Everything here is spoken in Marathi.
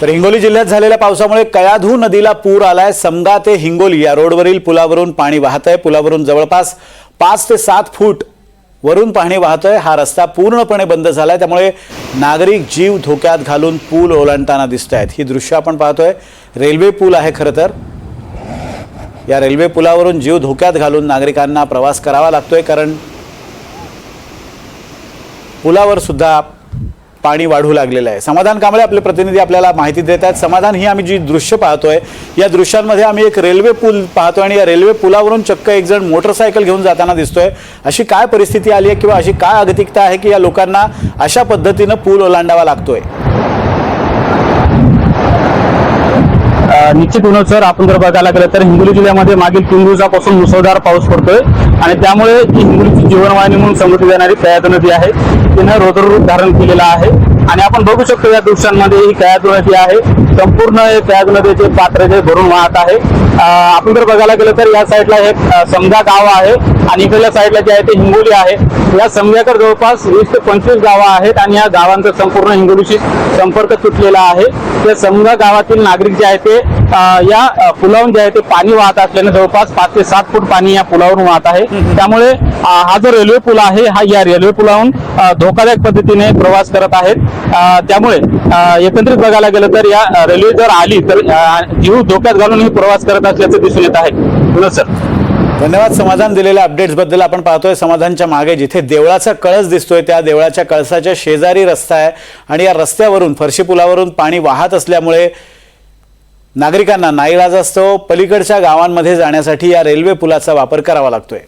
तर हिंगोली जिल्ह्यात झालेल्या पावसामुळे कयाधू नदीला पूर आलाय. समगा ते हिंगोली या रोडवरील पुलावरून पाणी वाहत आहे पुलावरून जवळपास पाच ते सात फूट वरून पाणी वाहतोय. हा रस्ता पूर्णपणे बंद झालाय. त्यामुळे नागरिक जीव धोक्यात घालून पूल ओलांडताना दिसत आहेत ही दृश्य आपण पाहतोय. रेल्वे पूल आहे खरं तर. या रेल्वे पुलावरून जीव धोक्यात घालून नागरिकांना प्रवास करावा लागतोय कारण पुलावर सुद्धा पाणी वाढू लागलेलं आहे. समाधान कांबळे आपले प्रतिनिधी आपल्याला माहिती देत आहेत. समाधान ही आम्ही जी दृश्य पाहतोय या दृश्यांमध्ये आम्ही एक रेल्वे पूल पाहतोय आणि या रेल्वे पुलावरून चक्क एक जण मोटरसायकल घेऊन जाताना दिसतोय. अशी काय परिस्थिती आली आहे किंवा अशी काय अगतिकता आहे की या लोकांना अशा पद्धतीनं पूल ओलांडावा लागतोय? निश्चित होणं सर आपण जर बघायला गेलं तर हिंगोली जिल्ह्यामध्ये मागील तीन दिवसापासून मुसळधार पाऊस पडतोय आणि त्यामुळे जी हिंगोलीची जीवनवाहिनी म्हणून समजली जाणारी कयाद नदी आहे तिनं रौद्ररूप धारण केलेलं आहे. आणि आपण बघू शकतो या दृश्यांमध्ये ही कयाद नदी आहे. संपूर्ण हे त्याग नदीचे पात्र जे भरून वाहत आहे. आपण जर बघायला गेलं तर या साईडला एक समजा गाव आहे आणि इकडल्या साईडला जे आहे ते हिंगोली आहे. या समजाकर जवळपास वीस ते पंचवीस गावं आहेत आणि या गावांचा संपूर्ण हिंगोलीशी संपर्क तुटलेला आहे. त्या समजा गावातील नागरिक जे आहे ते या अ, पुलावरून जे आहे ते पाणी वाहत असल्याने जवळपास पाच ते सात फूट पाणी या पुलावरून वाहत आहे. त्यामुळे हा जो रेल्वे पूल आहे हा या रेल्वे पुलावरून धोकादायक पद्धतीने प्रवास करत आहेत. त्यामुळे एकत्रित एकंदरीत बघायला गेलं तर या रेल्वे जर आली तर जीव धोक्यात घालून ही प्रवास करत असल्याचं दिसून येत आहे. सर. धन्यवाद. समाधान दिलेल्या अपडेट्सबद्दल आपण पाहतोय. समाधानच्या मागे जिथे देवळाचा कळस दिसतोय त्या देवळाच्या कळसाच्या शेजारी रस्ता आहे आणि या रस्त्यावरून फरशी पुलावरून पाणी वाहत असल्यामुळे नागरिकांना नाईलाज असतो. पलीकडच्या गावांमध्ये जाण्यासाठी या रेल्वे पुलाचा वापर करावा लागतोय.